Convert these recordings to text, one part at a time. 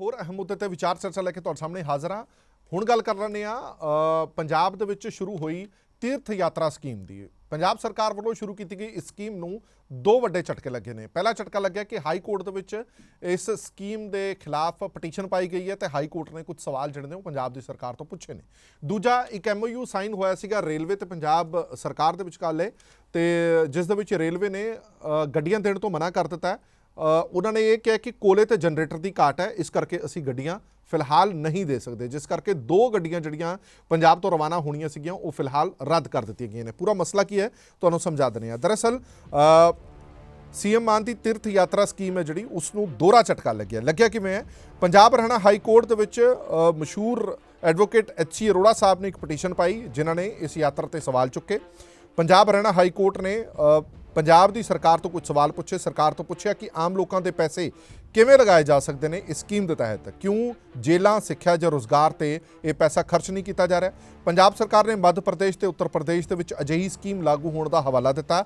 ਹੋਰ ਅਹਿਮ ਮੁੱਦੇ ਤੇ ਵਿਚਾਰ ਚਰਚਾ ਲੈ ਕੇ ਤੁਹਾਡੇ ਸਾਹਮਣੇ ਹਾਜ਼ਰ ਹਾਂ। ਹੁਣ ਗੱਲ ਕਰ ਲੈਂਦੇ ਆ ਪੰਜਾਬ ਦੇ ਵਿੱਚ ਸ਼ੁਰੂ ਹੋਈ ਤੀਰਥ ਯਾਤਰਾ ਸਕੀਮ ਦੀ। ਪੰਜਾਬ ਸਰਕਾਰ ਵੱਲੋਂ ਸ਼ੁਰੂ ਕੀਤੀ ਗਈ ਇਸ ਸਕੀਮ ਨੂੰ ਦੋ ਵੱਡੇ ਝਟਕੇ ਲੱਗੇ ਨੇ। ਪਹਿਲਾ ਝਟਕਾ ਲੱਗਿਆ ਕਿ ਹਾਈ ਕੋਰਟ ਦੇ ਵਿੱਚ ਇਸ ਸਕੀਮ ਦੇ ਖਿਲਾਫ ਪਟੀਸ਼ਨ ਪਾਈ ਗਈ ਹੈ ਤੇ ਹਾਈ ਕੋਰਟ ਨੇ ਕੁਝ ਸਵਾਲ ਜਿਹੜੇ ਨੇ ਉਹ ਪੰਜਾਬ ਦੀ ਸਰਕਾਰ ਤੋਂ ਪੁੱਛੇ ਨੇ। ਦੂਜਾ, ਇੱਕ ਐਮਓਯੂ ਸਾਈਨ ਹੋਇਆ ਸੀਗਾ ਰੇਲਵੇ ਤੇ ਪੰਜਾਬ ਸਰਕਾਰ ਦੇ ਵਿਚਕਾਲੇ ਤੇ ਜਿਸ ਦੇ ਵਿੱਚ ਰੇਲਵੇ ਨੇ ਗੱਡੀਆਂ ਦੇਣ ਤੋਂ ਮਨਾ ਕਰ ਦਿੱਤਾ ਹੈ। ਉਹਨਾਂ ਨੇ ਇਹ ਕਿਹਾ ਕਿ ਕੋਲੇ ਤੇ ਜਨਰੇਟਰ ਦੀ ਘਾਟ ਹੈ ਇਸ ਕਰਕੇ ਅਸੀਂ ਗੱਡੀਆਂ ਫਿਲਹਾਲ ਨਹੀਂ ਦੇ ਸਕਦੇ। ਜਿਸ ਕਰਕੇ ਦੋ ਗੱਡੀਆਂ ਜਿਹੜੀਆਂ ਪੰਜਾਬ ਤੋਂ ਰਵਾਨਾ ਹੋਣੀਆਂ ਸੀਗੀਆਂ ਉਹ ਫਿਲਹਾਲ ਰੱਦ ਕਰ ਦਿੱਤੀਆਂ ਗਈਆਂ ਨੇ। ਪੂਰਾ ਮਸਲਾ ਕੀ ਹੈ ਤੁਹਾਨੂੰ ਸਮਝਾ ਦਿੰਦੇ ਹਾਂ। ਦਰਅਸਲ ਅ, ਸੀਐਮ ਮਾਨ ਦੀ ਤੀਰਥ ਯਾਤਰਾ ਸਕੀਮ ਹੈ ਜਿਹੜੀ ਉਸ ਨੂੰ ਦੋਹਰਾ ਝਟਕਾ ਲੱਗਿਆ। ਲੱਗਿਆ ਕਿਵੇਂ ਹੈ? ਪੰਜਾਬ ਹਰਿਆਣਾ ਹਾਈ ਕੋਰਟ ਦੇ ਵਿੱਚ ਮਸ਼ਹੂਰ ਐਡਵੋਕੇਟ ਐਚਸੀ ਅਰੋੜਾ ਸਾਹਿਬ ਨੇ ਇੱਕ ਪਟੀਸ਼ਨ ਪਾਈ ਜਿਨ੍ਹਾਂ ਨੇ ਇਸ ਯਾਤਰਾ ਤੇ ਸਵਾਲ ਚੁੱਕੇ। ਪੰਜਾਬ ਹਰਿਆਣਾ ਹਾਈ ਕੋਰਟ ਨੇ ਪੰਜਾਬ ਦੀ ਸਰਕਾਰ ਤੋਂ ਕੁਝ ਸਵਾਲ ਪੁੱਛੇ, ਸਰਕਾਰ ਤੋਂ ਪੁੱਛਿਆ ਕਿ ਆਮ ਲੋਕਾਂ ਦੇ ਪੈਸੇ ਕਿਵੇਂ ਲਗਾਏ ਜਾ ਸਕਦੇ ਨੇ ਇਸ ਸਕੀਮ ਦੇ ਤਹਿਤ? ਕਿਉਂ ਜੇਲਾਂ, ਸਿੱਖਿਆ ਜਾਂ ਰੋਜ਼ਗਾਰ ਤੇ ਇਹ ਪੈਸਾ ਖਰਚ ਨਹੀਂ ਕੀਤਾ ਜਾ ਰਿਹਾ? ਪੰਜਾਬ ਸਰਕਾਰ ਨੇ ਮੱਧ ਪ੍ਰਦੇਸ਼ ਤੇ ਉੱਤਰ ਪ੍ਰਦੇਸ਼ ਦੇ ਵਿੱਚ ਅਜਿਹੀ ਸਕੀਮ ਲਾਗੂ ਹੋਣ ਦਾ ਹਵਾਲਾ ਦਿੱਤਾ।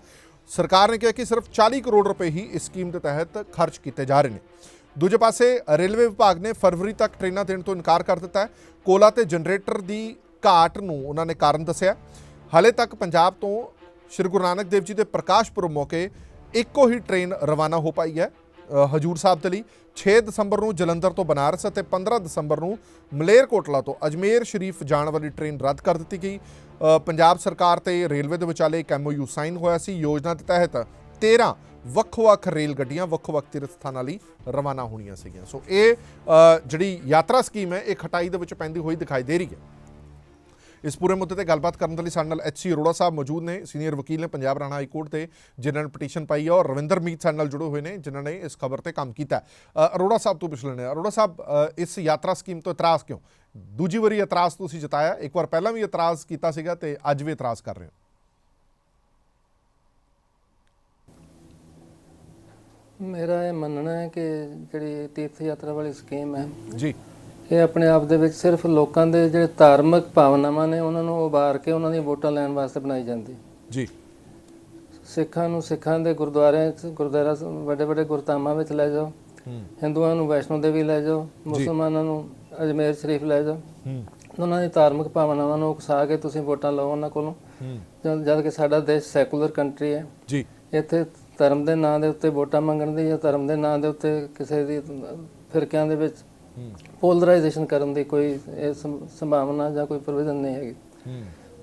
ਸਰਕਾਰ ਨੇ ਕਿਹਾ ਕਿ ਸਿਰਫ 40 ਕਰੋੜ ਰੁਪਏ ਹੀ ਇਸ ਸਕੀਮ ਦੇ ਤਹਿਤ ਖਰਚ ਕੀਤੇ ਜਾ ਰਹੇ ਨੇ। ਦੂਜੇ ਪਾਸੇ, ਰੇਲਵੇ ਵਿਭਾਗ ਨੇ ਫਰਵਰੀ ਤੱਕ ਟ੍ਰੇਨਾਂ ਦੇਣ ਤੋਂ ਇਨਕਾਰ ਕਰ ਦਿੱਤਾ ਹੈ। ਕੋਲਾ ਤੇ ਜਨਰੇਟਰ ਦੀ ਘਾਟ ਨੂੰ ਉਹਨਾਂ ਨੇ ਕਾਰਨ ਦੱਸਿਆ। ਹਾਲੇ ਤੱਕ ਪੰਜਾਬ ਤੋਂ ਸ਼੍ਰੀ ਗੁਰੂ ਨਾਨਕ ਦੇਵ ਜੀ ਦੇ ਪ੍ਰਕਾਸ਼ ਪੁਰਬ ਮੌਕੇ ਇੱਕੋ ਹੀ ਟ੍ਰੇਨ ਰਵਾਨਾ ਹੋ ਪਾਈ ਹੈ ਹਜੂਰ ਸਾਹਿਬ ਦੇ ਲਈ। 6 ਦਸੰਬਰ ਨੂੰ ਜਲੰਧਰ ਤੋਂ ਬਨਾਰਸ ਅਤੇ 15 ਦਸੰਬਰ ਨੂੰ ਮਲੇਰਕੋਟਲਾ ਤੋਂ ਅਜਮੇਰ ਸ਼ਰੀਫ ਜਾਣ ਵਾਲੀ ਟ੍ਰੇਨ ਰੱਦ ਕਰ ਦਿੱਤੀ ਗਈ। ਪੰਜਾਬ ਸਰਕਾਰ ਤੇ ਰੇਲਵੇ ਦੇ ਵਿਚਾਲੇ ਇੱਕ ਐਮਓਯੂ ਸਾਈਨ ਹੋਇਆ ਸੀ। ਯੋਜਨਾ ਦੇ ਤਹਿਤ 13 ਵੱਖ-ਵੱਖ ਰੇਲ ਗੱਡੀਆਂ ਵੱਖ-ਵੱਖ ਤੀਰਥ ਸਥਾਨਾਂ ਲਈ ਰਵਾਨਾ ਹੋਣੀਆਂ ਸੀਗੀਆਂ। ਸੋ ਇਹ ਜਿਹੜੀ ਯਾਤਰਾ ਸਕੀਮ ਹੈ, ਇਹ ਖਟਾਈ ਦੇ ਵਿੱਚ ਪੈਂਦੀ ਹੋਈ ਦਿਖਾਈ ਦੇ ਰਹੀ ਹੈ। ਇਸ ਪੂਰੇ ਮੁੱਦੇ ਤੇ ਗੱਲਬਾਤ ਕਰਨ ਦੇ ਲਈ ਸਾਡੇ ਨਾਲ ਐਚਸੀ ਅਰੋੜਾ ਸਾਹਿਬ ਮੌਜੂਦ ਨੇ ਸੀਨੀਅਰ ਵਕੀਲ ਨੇ ਪੰਜਾਬ ਹਰਿਆਣਾ ਹਾਈ ਕੋਰਟ ਤੇ ਜਿਨ੍ਹਾਂ ਨੇ ਪਟੀਸ਼ਨ ਪਾਈ ਹੈ ਔਰ ਰਵਿੰਦਰ ਮੀਤ ਸਾਡੇ ਨਾਲ ਜੁੜੇ ਹੋਏ ਨੇ ਜਿਨ੍ਹਾਂ ਨੇ ਇਸ ਖਬਰ ਤੇ ਕੰਮ ਕੀਤਾ। ਅਰੋੜਾ ਸਾਹਿਬ ਤੋਂ ਪੁੱਛ ਲੈਣੇ ਅਰੋੜਾ ਸਾਹਿਬ ਇਸ ਯਾਤਰਾ ਸਕੀਮ ਤੋਂ ਇਤਰਾਜ਼ ਕਿਉਂ? ਦੂਜੀ ਵਾਰੀ ਇਤਰਾਜ਼ ਤੁਸੀਂ ਜਤਾਇਆ ਇੱਕ ਵਾਰ ਪਹਿਲਾਂ ਵੀ ਇਤਰਾਜ਼ ਕੀਤਾ ਸੀਗਾ ਤੇ ਅੱਜ ਵੀ ਇਤਰਾਜ਼ ਕਰ ਰਹੇ ਹੋ। ਮੇਰਾ ਇਹ ਮੰਨਣਾ ਹੈ ਕਿ ਜਿਹੜੀ ਤੀਰਥ ਯਾਤਰਾ ਵਾਲੀ ਸਕੀਮ ਹੈ ਜੀ। ਇਹ ਆਪਣੇ ਆਪ ਦੇ ਵਿੱਚ ਸਿਰਫ ਲੋਕਾਂ ਦੇ ਜਿਹੜੇ ਧਾਰਮਿਕ ਭਾਵਨਾਵਾਂ ਨੇ ਉਹਨਾਂ ਨੂੰ ਉਭਾਰ ਕੇ ਉਹਨਾਂ ਦੀਆਂ ਵੋਟਾਂ ਲੈਣ ਵਾਸਤੇ ਬਣਾਈ ਜਾਂਦੀ। ਜੀ। ਸਿੱਖਾਂ ਨੂੰ ਸਿੱਖਾਂ ਦੇ ਗੁਰਦੁਆਰਿਆਂ 'ਚ ਗੁਰਦੁਆਰਾ ਵੱਡੇ ਵੱਡੇ ਗੁਰਧਾਮਾਂ ਵਿੱਚ ਲੈ ਜਾਓ। ਹਿੰਦੂਆਂ ਨੂੰ ਵੈਸ਼ਨੋ ਦੇਵੀ ਲੈ ਜਾਓ ਮੁਸਲਮਾਨਾਂ ਨੂੰ ਅਜਮੇਰ ਸ਼ਰੀਫ ਲੈ ਜਾਓ। ਉਹਨਾਂ ਦੀ ਧਾਰਮਿਕ ਭਾਵਨਾਵਾਂ ਨੂੰ ਉਕਸਾ ਕੇ ਤੁਸੀਂ ਵੋਟਾਂ ਲਓ ਉਹਨਾਂ ਕੋਲੋਂ। ਜਦ ਕਿ ਸਾਡਾ ਦੇਸ਼ ਸੈਕੂਲਰ ਕੰਟਰੀ ਹੈ। ਜੀ। ਇੱਥੇ ਧਰਮ ਦੇ ਨਾਂ ਦੇ ਉੱਤੇ ਵੋਟਾਂ ਮੰਗਣ ਦੀ ਜਾਂ ਧਰਮ ਦੇ ਨਾਂ ਦੇ ਉੱਤੇ ਕਿਸੇ ਦੀ ਫਿਰਕਿਆਂ ਦੇ ਵਿੱਚ ਪੋਲਰਾਈਜੇਸ਼ਨ ਕਰਨ ਦੀ ਕੋਈ ਸੰਭਾਵਨਾ ਜਾਂ ਕੋਈ ਪ੍ਰੋਵੀਜ਼ਨ ਨਹੀਂ ਹੈਗੀ।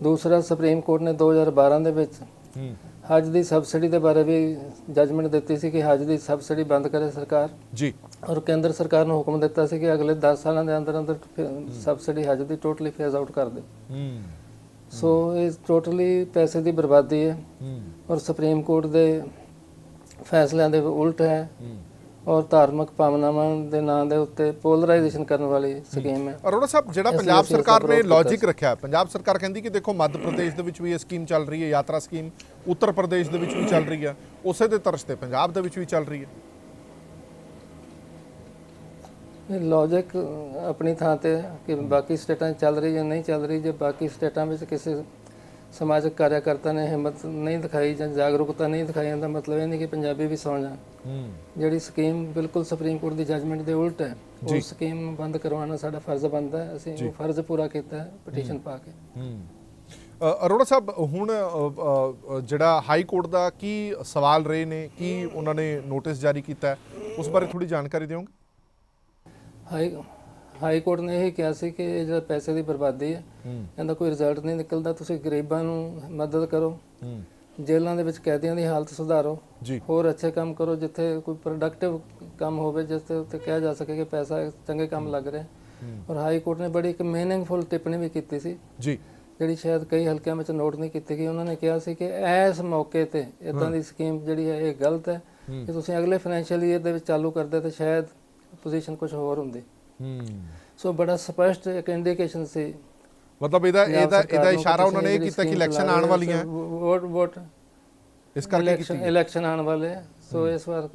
ਦੂਸਰਾ ਸੁਪਰੀਮ ਕੋਰਟ ਨੇ 2012 ਦੇ ਵਿੱਚ ਹਜ ਦੀ ਸਬਸਿਡੀ ਦੇ ਬਾਰੇ ਵੀ ਜੱਜਮੈਂਟ ਦਿੱਤੀ ਸੀ ਕਿ ਹਜ ਦੀ ਸਬਸਿਡੀ ਬੰਦ ਕਰੇ ਸਰਕਾਰ। ਜੀ। ਔਰ ਕੇਂਦਰ ਸਰਕਾਰ ਨੂੰ ਹੁਕਮ ਦਿੱਤਾ ਸੀ ਕਿ ਅਗਲੇ 10 ਸਾਲਾਂ ਦੇ ਅੰਦਰ ਅੰਦਰ ਸਬਸਿਡੀ ਹਜ ਦੀ ਟੋਟਲੀ ਫੇਜ਼ ਆਊਟ ਕਰ ਦੇ। ਸੋ ਇਹ ਟੋਟਲੀ ਪੈਸੇ ਦੀ ਬਰਬਾਦੀ ਹੈ। ਔਰ ਸੁਪਰੀਮ ਕੋਰਟ ਦੇ ਫੈਸਲਿਆਂ ਦੇ ਉਲਟ ਹੂੰ। ਔਰ ਧਾਰਮਿਕ ਭਾਵਨਾਵਾਂ ਦੇ ਨਾਂ ਦੇ ਉੱਤੇ ਪੋਲਰਾਈਜੇਸ਼ਨ ਕਰਨ ਵਾਲੀ ਸਕੀਮ ਹੈ। ਅਰੋੜਾ ਸਾਹਿਬ ਜਿਹੜਾ ਪੰਜਾਬ ਸਰਕਾਰ ਨੇ ਲੌਜੀਕ ਰੱਖਿਆ ਪੰਜਾਬ ਸਰਕਾਰ ਕਹਿੰਦੀ ਕਿ ਦੇਖੋ ਮੱਧ ਪ੍ਰਦੇਸ਼ ਦੇ ਵਿੱਚ ਵੀ ਇਹ ਸਕੀਮ ਚੱਲ ਰਹੀ ਹੈ ਯਾਤਰਾ ਸਕੀਮ ਉੱਤਰ ਪ੍ਰਦੇਸ਼ ਦੇ ਵਿੱਚ ਵੀ ਚੱਲ ਰਹੀ ਹੈ। ਉਸੇ ਦੇ ਤਰਸ ਤੇ ਪੰਜਾਬ ਦੇ ਵਿੱਚ ਵੀ ਚੱਲ ਰਹੀ ਹੈ। ਲੌਜਿਕ ਆਪਣੀ ਥਾਂ ਤੇ ਕਿ ਬਾਕੀ ਸਟੇਟਾਂ 'ਚ ਚੱਲ ਰਹੀ ਜਾਂ ਨਹੀਂ ਚੱਲ ਰਹੀ ਜੇ ਬਾਕੀ ਸਟੇਟਾਂ ਵਿੱਚ ਕਿਸੇ ਸਮਾਜਿਕ ਕਾਰਜਕਰਤਾ ਨੇ ਹਿੰਮਤ ਨਹੀਂ ਦਿਖਾਈ ਜਾਂ ਜਾਗਰੂਕਤਾ ਨਹੀਂ ਦਿਖਾਈ ਇਹਦਾ ਮਤਲਬ ਇਹ ਨਹੀਂ ਕਿ ਪੰਜਾਬੀ ਵੀ ਸੌ ਜਾਣ। ਹੂੰ। ਜਿਹੜੀ ਸਕੀਮ ਬਿਲਕੁਲ ਸੁਪਰੀਮ ਕੋਰਟ ਦੀ ਜੱਜਮੈਂਟ ਦੇ ਉਲਟ ਹੈ ਉਹ ਸਕੀਮ ਨੂੰ ਬੰਦ ਕਰਵਾਉਣਾ ਸਾਡਾ ਫਰਜ਼ ਬਣਦਾ ਹੈ ਅਸੀਂ ਉਹ ਫਰਜ਼ ਪੂਰਾ ਕੀਤਾ ਹੈ ਪਟੀਸ਼ਨ ਪਾ ਕੇ। ਅਰੋੜਾ ਸਾਹਿਬ ਹੁਣ ਜਿਹੜਾ ਹਾਈ ਕੋਰਟ ਦਾ ਕੀ ਸਵਾਲ ਰਹੇ ਨੇ ਕੀ ਉਹਨਾਂ ਨੇ ਨੋਟਿਸ ਜਾਰੀ ਕੀਤਾ ਉਸ ਬਾਰੇ ਥੋੜੀ ਜਾਣਕਾਰੀ ਦਿਓਗੇ? ਹਾਈ ਹਾਈ ਕੋਰਟ ਨੇ ਇਹ ਕਿਹਾ ਸੀ ਕਿ ਇਹ ਜਿਹੜਾ ਪੈਸੇ ਦੀ ਬਰਬਾਦੀ ਹੈ ਇਹਦਾ ਕੋਈ ਰਿਜ਼ਲਟ ਨਹੀਂ ਨਿਕਲਦਾ। ਤੁਸੀਂ ਗਰੀਬਾਂ ਨੂੰ ਮਦਦ ਕਰੋ। ਜੇਲ੍ਹਾਂ ਦੇ ਵਿੱਚ ਕੈਦੀਆਂ ਦੀ ਹਾਲਤ ਸੁਧਾਰੋ। ਹੋਰ ਅੱਛੇ ਕੰਮ ਕਰੋ ਜਿੱਥੇ ਕੋਈ ਪ੍ਰੋਡਕਟਿਵ ਕੰਮ ਹੋਵੇ ਜਿਸ ਤੇ ਉੱਤੇ ਕਿਹਾ ਜਾ ਸਕੇ ਕਿ ਪੈਸਾ ਚੰਗੇ ਕੰਮ ਲੱਗ ਰਿਹਾ। ਔਰ ਹਾਈ ਕੋਰਟ ਨੇ ਬੜੀ ਇੱਕ ਮੀਨਿੰਗਫੁਲ ਟਿੱਪਣੀ ਵੀ ਕੀਤੀ ਸੀ। ਜੀ। ਜਿਹੜੀ ਸ਼ਾਇਦ ਕਈ ਹਲਕਿਆਂ ਵਿੱਚ ਨੋਟ ਨਹੀਂ ਕੀਤੀ ਗਈ। ਉਹਨਾਂ ਨੇ ਕਿਹਾ ਸੀ ਕਿ ਇਸ ਮੌਕੇ ਤੇ ਇਦਾਂ ਦੀ ਸਕੀਮ ਜਿਹੜੀ ਹੈ ਇਹ ਗਲਤ ਹੈ। ਕਿ ਤੁਸੀਂ ਅਗਲੇ ਫਾਈਨੈਂਸ਼ੀਅਲ ਈਅਰ ਦੇ ਵਿੱਚ ਚਾਲੂ ਕਰਦੇ ਤਾਂ ਸ਼ਾਇਦ ਪੋਜੀਸ਼ਨ ਕੁਝ ਹੋਰ ਹੁੰਦੀ। ਸੋ ਬੜਾ ਸਪਸ਼ਟ ਇੱਕ ਇੰਡੀਕੇਸ਼ਨ ਸੀ। ਮਤਲਬ ਇਹਦਾ ਇਹਦਾ ਇਹਦਾ ਇਸ਼ਾਰਾ ਉਹਨਾਂ ਨੇ ਇਹ ਕੀਤਾ ਕਿ ਇਲੈਕਸ਼ਨ ਆਉਣ ਵਾਲੀਆਂ। ਵੋਟ ਵੋਟ ਇਸ ਕਰਕੇ ਕੀਤੀ ਇਲੈਕਸ਼ਨ ਆਉਣ ਵਾਲੇ। ਸੋ ਇਸ ਵਾਰ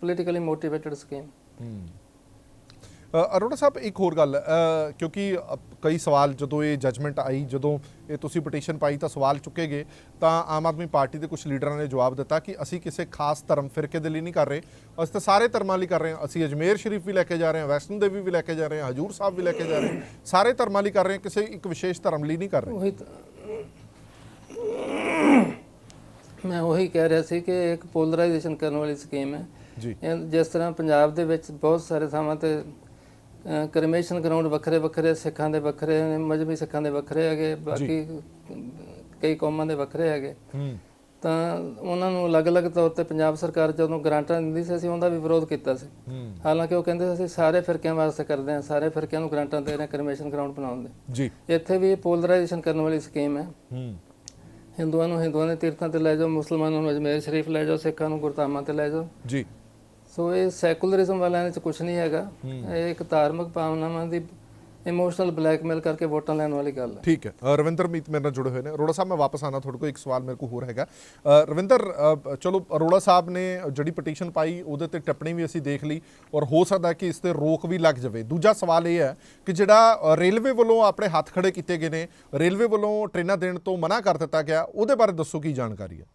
ਪੋਲੀਟੀਕਲੀ ਮੋਟੀਵੇਟਡ ਸਕੀਮ ਹੂੰ। ਅਰੋੜਾ ਸਾਹਿਬ ਇੱਕ ਹੋਰ ਗੱਲ ਕਿਉਂਕਿ ਕਈ ਸਵਾਲ ਜਦੋਂ ਇਹ ਜਜਮੈਂਟ ਆਈ ਜਦੋਂ ਇਹ ਤੁਸੀਂ ਪਟੀਸ਼ਨ ਪਾਈ ਤਾਂ ਸਵਾਲ ਚੁੱਕੇ ਗਏ ਤਾਂ ਆਮ ਆਦਮੀ ਪਾਰਟੀ ਦੇ ਕੁਝ ਲੀਡਰਾਂ ਨੇ ਜਵਾਬ ਦਿੱਤਾ ਕਿ ਅਸੀਂ ਕਿਸੇ ਖਾਸ ਧਰਮ ਫਿਰਕੇ ਦੇ ਲਈ ਨਹੀਂ ਕਰ ਰਹੇ। ਅਸੀਂ ਤਾਂ ਸਾਰੇ ਧਰਮਾਂ ਲਈ ਕਰ ਰਹੇ ਹਾਂ। ਅਸੀਂ ਅਜਮੇਰ ਸ਼ਰੀਫ ਵੀ ਲੈ ਕੇ ਜਾ ਰਹੇ ਹਾਂ ਵੈਸ਼ਨੋ ਦੇਵੀ ਵੀ ਲੈ ਕੇ ਜਾ ਰਹੇ ਹਾਂ ਹਜੂਰ ਸਾਹਿਬ ਵੀ ਲੈ ਕੇ ਜਾ ਰਹੇ ਹਾਂ। ਸਾਰੇ ਧਰਮਾਂ ਲਈ ਕਰ ਰਹੇ ਹਾਂ ਕਿਸੇ ਇੱਕ ਵਿਸ਼ੇਸ਼ ਧਰਮ ਲਈ ਨਹੀਂ ਕਰ ਰਹੇ। ਮੈਂ ਉਹੀ ਕਹਿ ਰਿਹਾ ਸੀ ਕਿ ਇੱਕ ਪੋਲਰਾਈਜੇਸ਼ਨ ਕਰਨ ਵਾਲੀ ਸਕੀਮ ਹੈ। ਜੀ। ਜਿਸ ਤਰ੍ਹਾਂ ਪੰਜਾਬ ਦੇ ਵਿੱਚ ਬਹੁਤ ਸਾਰੇ ਥਾਵਾਂ ਤੇ ਕਰਮੇਸ਼ਨ ਗਰਾਊਂਡ ਵੱਖਰੇ ਵੱਖਰੇ ਸਿੱਖਾਂ ਦੇ ਵੱਖਰੇ ਨੇ ਮਜਬੀ ਸਿੱਖਾਂ ਦੇ ਵੱਖਰੇ ਹੈਗੇ ਬਾਕੀ ਕਈ ਕੌਮਾਂ ਦੇ ਵੱਖਰੇ ਹੈਗੇ। ਤਾਂ ਉਹਨਾਂ ਨੂੰ ਅਲੱਗ-ਅਲੱਗ ਤੌਰ ਤੇ ਪੰਜਾਬ ਸਰਕਾਰ ਜਦੋਂ ਗ੍ਰਾਂਟਾਂ ਦਿੰਦੀ ਸੀ ਅਸੀਂ ਉਹਦਾ ਵੀ ਵਿਰੋਧ ਕੀਤਾ ਸੀ। ਹਾਲਾਂਕਿ ਉਹ ਕਹਿੰਦੇ ਸੀ ਅਸੀਂ ਸਾਰੇ ਫਿਰਕਿਆਂ ਵਾਸਤੇ ਕਰਦੇ ਹਾਂ ਸਾਰੇ ਫਿਰਕਿਆਂ ਨੂੰ ਗ੍ਰਾਂਟਾਂ ਦੇ ਰਹੇ ਕਰਮੇਸ਼ਨ ਗਰਾਊਂਡ ਬਣਾਉਣ ਦੇ। ਜੀ। ਇੱਥੇ ਵੀ ਪੋਲਰਾਈਜੇਸ਼ਨ ਕਰਨ ਵਾਲੀ ਸਕੀਮ ਹੈ। ਹੂੰ। ਹਿੰਦੂਆਂ ਨੂੰ ਹਿੰਦੂਆਂ ਦੇ ਤੀਰਥਾਂ ਤੇ ਲੈ ਜਾਓ ਮੁਸਲਮਾਨਾਂ ਨੂੰ ਅਜਮੇਰ ਸ਼ਰੀਫ ਲੈ ਜਾਓ ਸਿੱਖਾਂ ਨੂੰ ਗੁਰਧਾਮਾਂ ਤੇ ਲੈ ਜਾਓ। ਜੀ। ਸੋ ਇਹ ਸੈਕੂਲਰਿਜ਼ਮ ਵਾਲਿਆਂ ਵਿੱਚ ਕੁਝ ਨਹੀਂ ਹੈਗਾ। ਇਹ ਇੱਕ ਧਾਰਮਿਕ ਭਾਵਨਾਵਾਂ ਦੀ ਇਮੋਸ਼ਨਲ ਬਲੈਕਮੇਲ ਕਰਕੇ ਵੋਟਾਂ ਲੈਣ ਵਾਲੀ ਗੱਲ ਹੈ। ਠੀਕ ਹੈ। ਰਵਿੰਦਰ ਮੀਤ ਮੇਰੇ ਨਾਲ ਜੁੜੇ ਹੋਏ ਨੇ। ਅਰੋੜਾ ਸਾਹਿਬ ਮੈਂ ਵਾਪਸ ਆਣਾ ਤੁਹਾਡੇ ਕੋਲ ਇੱਕ ਸਵਾਲ ਮੇਰੇ ਕੋਲ ਹੋਰ ਹੈਗਾ। ਰਵਿੰਦਰ ਚਲੋ ਅਰੋੜਾ ਸਾਹਿਬ ਨੇ ਜਿਹੜੀ ਪਟੀਸ਼ਨ ਪਾਈ ਉਹਦੇ ਤੇ ਟਿੱਪਣੀ ਵੀ ਅਸੀਂ ਦੇਖ ਲਈ ਔਰ ਹੋ ਸਕਦਾ ਕਿ ਇਸ ਤੇ ਰੋਕ ਵੀ ਲੱਗ ਜਾਵੇ। ਦੂਜਾ ਸਵਾਲ ਇਹ ਹੈ ਕਿ ਜਿਹੜਾ ਰੇਲਵੇ ਵੱਲੋਂ ਆਪਣੇ ਹੱਥ ਖੜੇ ਕੀਤੇ ਗਏ ਨੇ ਰੇਲਵੇ ਵੱਲੋਂ ਟ੍ਰੇਨਾਂ ਦੇਣ ਤੋਂ ਮਨਾ ਕਰ ਦਿੱਤਾ ਗਿਆ ਉਹਦੇ ਬਾਰੇ ਦੱਸੋ ਕੀ ਜਾਣਕਾਰੀ ਹੈ?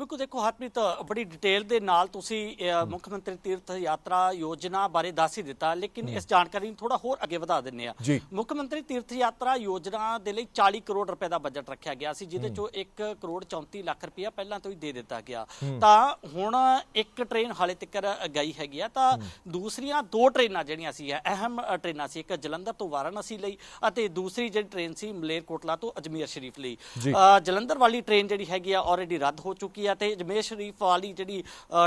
ਬਿਲਕੁਲ ਦੇਖੋ ਹਰਪ੍ਰੀਤ ਬੜੀ ਡਿਟੇਲ ਦੇ ਨਾਲ ਤੁਸੀਂ ਮੁੱਖ ਮੰਤਰੀ ਤੀਰਥ ਯਾਤਰਾ ਯੋਜਨਾ ਬਾਰੇ ਦੱਸ ਹੀ ਦਿੱਤਾ ਲੇਕਿਨ ਇਸ ਜਾਣਕਾਰੀ ਨੂੰ ਥੋੜਾ ਹੋਰ ਅੱਗੇ ਵਧਾ ਦਿੰਨੇ ਆ। ਮੁੱਖ ਮੰਤਰੀ ਤੀਰਥ ਯਾਤਰਾ ਯੋਜਨਾ ਦੇ ਲਈ 40 ਕਰੋੜ ਰੁਪਏ ਦਾ ਬਜਟ ਰੱਖਿਆ ਗਿਆ ਸੀ ਜਿਹਦੇ ਚੋਂ 1 ਕਰੋੜ 34 ਲੱਖ ਰੁਪਇਆ ਪਹਿਲਾਂ ਤੋਂ ਹੀ ਦੇ ਦਿੱਤਾ ਗਿਆ। ਤਾਂ ਹੁਣ ਇੱਕ ਟ੍ਰੇਨ ਹਾਲੇ ਤੱਕ ਗਈ ਹੈਗੀ ਆ ਤਾਂ ਦੂਸਰੀਆਂ ਦੋ ਟ੍ਰੇਨਾਂ ਜਿਹੜੀਆਂ ਸੀ ਅਹਿਮ ਟ੍ਰੇਨਾਂ ਸੀ ਇੱਕ ਜਲੰਧਰ ਤੋਂ ਵਾਰਾਣਸੀ ਲਈ ਅਤੇ ਦੂਸਰੀ ਜਿਹੜੀ ਟ੍ਰੇਨ ਸੀ ਮਲੇਰਕੋਟਲਾ ਤੋਂ ਅਜਮੇਰ ਸ਼ਰੀਫ ਲਈ। ਜਲੰਧਰ ਵਾਲੀ ਟ੍ਰੇਨ ਜਿਹੜੀ ਹੈਗੀ ਆ ਆਲਰੇਡੀ ਰੱਦ ਹੋ ਚੁੱਕੀ ਆ ਤੇ ਅਜਮੇਰ ਸ਼ਰੀਫ ਵਾਲੀ ਜਿਹੜੀ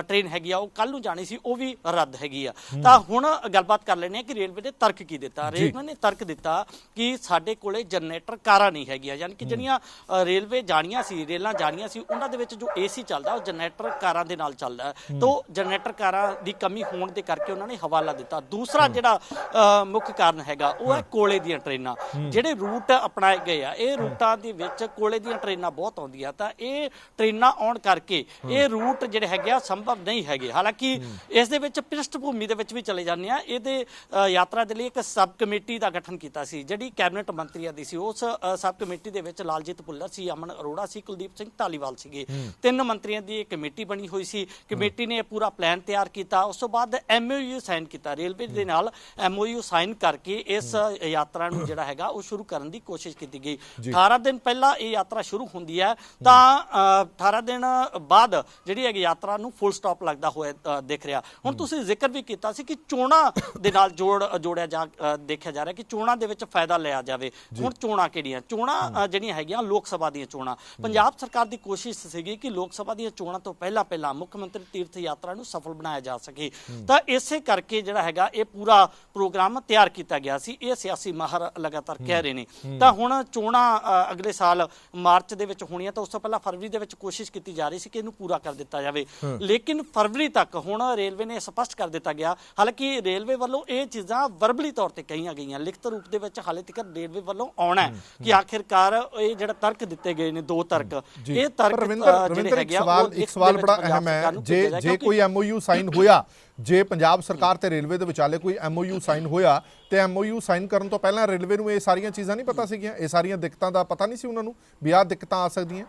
ਟ੍ਰੇਨ ਹੈਗੀ ਆ ਉਹ ਕੱਲ ਨੂੰ ਜਾਣੀ ਸੀ ਉਹ ਵੀ ਰੱਦ ਹੈਗੀ ਆ। ਤਾਂ ਹੁਣ ਗੱਲਬਾਤ ਕਰ ਲੈਣੇ ਆ ਕਿ ਰੇਲਵੇ ਨੇ ਤਰਕ ਕੀ ਦਿੱਤਾ। ਰੇਲਵੇ ਨੇ ਤਰਕ ਦਿੱਤਾ ਕਿ ਸਾਡੇ ਕੋਲੇ ਜਨਰੇਟਰ ਕਾਰਾਂ ਨਹੀਂ ਹੈਗੀਆਂ। ਯਾਨੀ ਕਿ ਜਿਹੜੀਆਂ ਰੇਲਵੇ ਜਾਣੀਆਂ ਸੀ ਰੇਲਾਂ ਜਾਣੀਆਂ ਸੀ ਉਹਨਾਂ ਦੇ ਵਿੱਚ ਜੋ ਏਸੀ ਚੱਲਦਾ ਉਹ ਜਨਰੇਟਰ ਕਾਰਾਂ ਦੇ ਨਾਲ ਚੱਲਦਾ। ਤਾਂ ਜਨਰੇਟਰ ਕਾਰਾਂ ਦੀ ਕਮੀ ਹੋਣ ਦੇ ਕਰਕੇ ਉਹਨਾਂ ਨੇ ਹਵਾਲਾ ਦਿੱਤਾ। ਦੂਸਰਾ ਜਿਹੜਾ ਮੁੱਖ ਕਾਰਨ ਹੈਗਾ ਉਹ ਹੈ ਕੋਲੇ ਦੀਆਂ ਟ੍ਰੇਨਾਂ। ਜਿਹੜੇ ਰੂਟ ਅਪਣਾਏ ਗਏ ਆ ਇਹ ਰੂਟਾਂ ਦੇ ਵਿੱਚ ਕੋਲੇ ਦੀਆਂ ਟ੍ਰੇਨਾਂ ਬਹੁਤ ਆਉਂਦੀਆਂ। ਤਾਂ ਇਹ ਟ੍ਰੇਨਾਂ ਆਉਣ ਕਰਕੇ ਇਹ ਰੂਟ ਜਿਹੜੇ ਹੈਗੇ ਆ ਸੰਭਵ ਨਹੀਂ ਹੈਗੇ। ਹਾਲਾਂਕਿ ਇਸ ਦੇ ਵਿੱਚ ਪ੍ਰਿਸ਼ਠ ਭੂਮੀ ਦੇ ਵਿੱਚ ਵੀ ਚਲੇ ਜਾਂਦੇ ਆ। ਇਹਦੇ ਯਾਤਰਾ ਦੇ ਲਈ ਇੱਕ ਸਬ ਕਮੇਟੀ ਦਾ ਗਠਨ ਕੀਤਾ ਸੀ ਜਿਹੜੀ ਕੈਬਨਿਟ ਮੰਤਰੀਆਂ ਦੀ ਸੀ। ਉਸ ਸਬ ਕਮੇਟੀ ਦੇ ਵਿੱਚ ਲਾਲਜੀਤ ਭੁੱਲਰ ਸੀ ਅਮਨ ਅਰੋੜਾ ਸੀ ਕੁਲਦੀਪ ਸਿੰਘ ਧਾਲੀਵਾਲ ਸੀਗੇ। ਤਿੰਨ ਮੰਤਰੀਆਂ ਦੀ ਇਹ ਕਮੇਟੀ ਬਣੀ ਹੋਈ ਸੀ। ਕਮੇਟੀ ਨੇ ਇਹ ਪੂਰਾ ਪਲਾਨ ਤਿਆਰ ਕੀਤਾ। ਉਸ ਤੋਂ ਬਾਅਦ ਐਮਓਯੂ ਸਾਈਨ ਕੀਤਾ। ਰੇਲਵੇ ਦੇ ਨਾਲ ਐਮਓਯੂ ਸਾਈਨ ਕਰਕੇ ਇਸ ਯਾਤਰਾ ਨੂੰ ਜਿਹੜਾ ਹੈਗਾ ਉਹ ਸ਼ੁਰੂ ਕਰਨ ਦੀ ਕੋਸ਼ਿਸ਼ ਕੀਤੀ ਗਈ। 18 ਦਿਨ ਪਹਿਲਾਂ ਇਹ ਯਾਤਰਾ ਸ਼ੁਰੂ ਹੁੰਦੀ ਹੈ। ਤਾਂ ਅ, 18 ਦਿਨ ਬਾਅਦ ਜਿਹੜੀ ਹੈਗੀ ਯਾਤਰਾ ਨੂੰ ਫੁੱਲ ਸਟਾਪ ਲੱਗਦਾ ਹੋਇਆ ਦਿਖ ਰਿਹਾ। ਹੁਣ ਤੁਸੀਂ ਜ਼ਿਕਰ ਵੀ ਕੀਤਾ ਸੀ ਕਿ ਚੋਣਾਂ ਦੇ ਨਾਲ ਜੋੜ ਜੋੜਿਆ ਜਾ ਦੇਖਿਆ ਜਾ ਰਿਹਾ ਕਿ ਚੋਣਾਂ ਦੇ ਵਿੱਚ ਫਾਇਦਾ ਲਿਆ ਜਾਵੇ। ਹੁਣ ਚੋਣਾਂ ਕਿਹੜੀਆਂ? ਚੋਣਾਂ ਜਿਹੜੀਆਂ ਹੈਗੀਆਂ ਲੋਕ ਸਭਾ ਦੀਆਂ ਚੋਣਾਂ। ਪੰਜਾਬ ਸਰਕਾਰ ਦੀ ਕੋਸ਼ਿਸ਼ ਸੀਗੀ ਕਿ ਲੋਕ ਸਭਾ ਦੀਆਂ ਚੋਣਾਂ ਤੋਂ ਪਹਿਲਾਂ ਪਹਿਲਾਂ ਮੁੱਖ ਮੰਤਰੀ ਤੀਰਥ ਯਾਤਰਾ ਨੂੰ ਸਫਲ ਬਣਾਇਆ ਜਾ ਸਕੇ। ਤਾਂ ਇਸੇ ਕਰਕੇ ਜਿਹੜਾ ਹੈਗਾ ਇਹ ਪੂਰਾ ਪ੍ਰੋਗਰਾਮ ਤਿਆਰ ਕੀਤਾ ਗਿਆ ਸੀ। ਇਹ ਸਿਆਸੀ ਮਾਹਰ ਲਗਾਤਾਰ ਕਹਿ ਰਹੇ ਨੇ। ਤਾਂ ਹੁਣ ਚੋਣਾਂ ਅਗਲੇ ਸਾਲ ਮਾਰਚ ਦੇ ਵਿੱਚ ਹੋਣੀਆਂ ਤਾਂ ਉਸ ਤੋਂ ਪਹਿਲਾਂ ਫਰਵਰੀ ਦੇ ਵਿੱਚ ਕੋਸ਼ਿਸ਼ ਕੀਤੀ ਜਾ ਰਹੀ ਸੀ ਕਿ ਇਹਨੂੰ ਪੂਰਾ ਕਰ ਦਿੱਤਾ ਜਾਵੇ। ਲੇਕਿਨ ਫਰਵਰੀ ਤੱਕ ਹੁਣ ਰੇਲਵੇ ਨੇ ਸਪਸ਼ਟ ਕਰ ਦਿੱਤਾ ਗਿਆ। ਹਾਲਾਂਕਿ ਰੇਲਵੇ ਵੱਲੋਂ ਇਹ ਚੀਜ਼ਾਂ ਵਰਬਲੀ ਤੌਰ ਤੇ ਕਹੀਆਂ ਗਈਆਂ। ਲਿਖਤ ਰੂਪ ਦੇ ਵਿੱਚ ਹਾਲੇ ਤੱਕ ਰੇਲਵੇ ਵੱਲੋਂ ਆਉਣਾ ਕਿ ਆਖਿਰਕਾਰ ਇਹ ਜਿਹੜਾ ਤਰਕ ਦਿੱਤੇ ਗਏ ਨੇ ਦੋ ਤਰਕ ਜੀ। ਇਹ ਤਰਕ ਜਿਹੜੇ ਇੱਕ ਹੈਗੇ ਆ, ਉਹ ਸਵਾਲ ਇੱਕ ਬੜਾ ਅਹਿਮ ਹੈ। ਜੇ ਜੇ ਕੋਈ ਐਮਓਯੂ ਸਾਈਨ ਹੋਇਆ ਜੇ ਪੰਜਾਬ ਸਰਕਾਰ ਤੇ ਰੇਲਵੇ ਦੇ ਵਿਚਾਲੇ ਕੋਈ ਐਮਓਯੂ ਸਾਈਨ ਹੋਇਆ ਤੇ ਐਮਓਯੂ ਸਾਈਨ ਕਰਨ ਤੋਂ ਪਹਿਲਾਂ ਰੇਲਵੇ ਨੂੰ ਇਹ ਸਾਰੀਆਂ ਚੀਜ਼ਾਂ ਨਹੀਂ ਪਤਾ ਸੀਗੀਆਂ? ਇਹ ਸਾਰੀਆਂ ਦਿੱਕਤਾਂ ਦਾ ਪਤਾ ਨਹੀਂ ਸੀ ਉਹਨਾਂ ਨੂੰ ਵੀ ਆਹ ਦਿੱਕਤਾਂ ਆ ਸਕਦੀਆਂ?